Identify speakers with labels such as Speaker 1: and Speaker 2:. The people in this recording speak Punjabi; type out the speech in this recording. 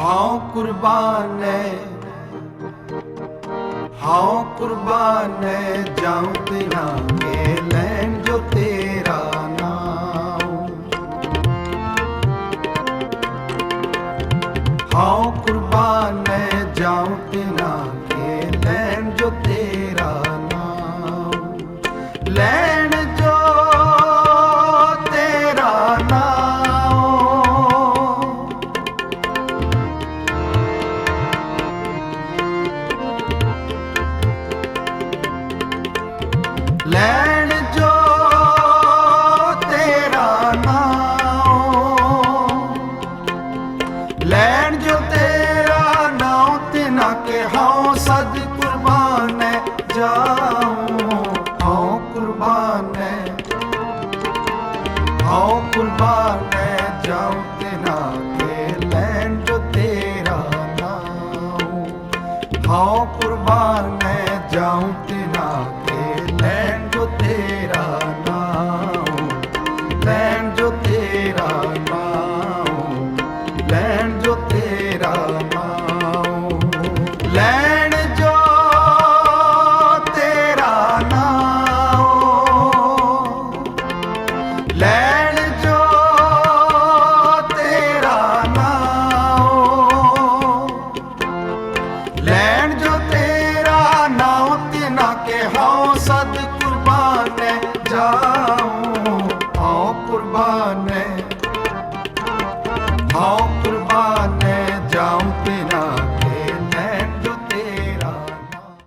Speaker 1: ਹਾਂ ਕੁਰਬਾਨ ਹੈ ਹਾਂ ਕੁਰਬਾਨ ਹੈ ਜਾਉ ਤੇਰਾ ਕੇ ਲੈਣ ਜੋ ਤੇਰਾ ਨਾਮ ਹਾਂ ਕੁਰਬਾਨ ਹੈ ਜਾਉ ਤੇਰਾ ਕੇ ਲੈਣ ਜੋ ਤੇਰਾ ਲੈਣ ਜੋ ਤੇਰਾ ਨਾਮ ਤੇ ਨਾ ਕਿ ਹਉ ਸਦ ਕੁਰਬਾਨ ਹੈ, ਜਾਉ ਹਉ ਕੁਰਬਾਨ ਹੈ। ਹਉ ਕੁਰਬਾਨ ਹੈ, ਜਾਉ ਤੇ ਨਾ ਕਿ ਲੈਣ ਜੋ ਤੇਰਾ ਨਾਮ ਹਉ ਕੁਰਬਾਨ ਹੈ, ਜਾਉ ਰਮਾਉ ਲੈਣ ਜੋ ਤੇਰਾ ਨਾਮ ਲੈਣ ਜੋ ਤੇਰਾ ਨਾਮ ਲੈਣ ਜੋ ਤੇਰਾ ਨਾਮ ਤੇ ਨਾ ਕਹਾਉ ਸਦ ਕੁਰਬਾਨ ਜਾਉ। ਆਉ ਕੁਰਬਾਨ। ਆਉ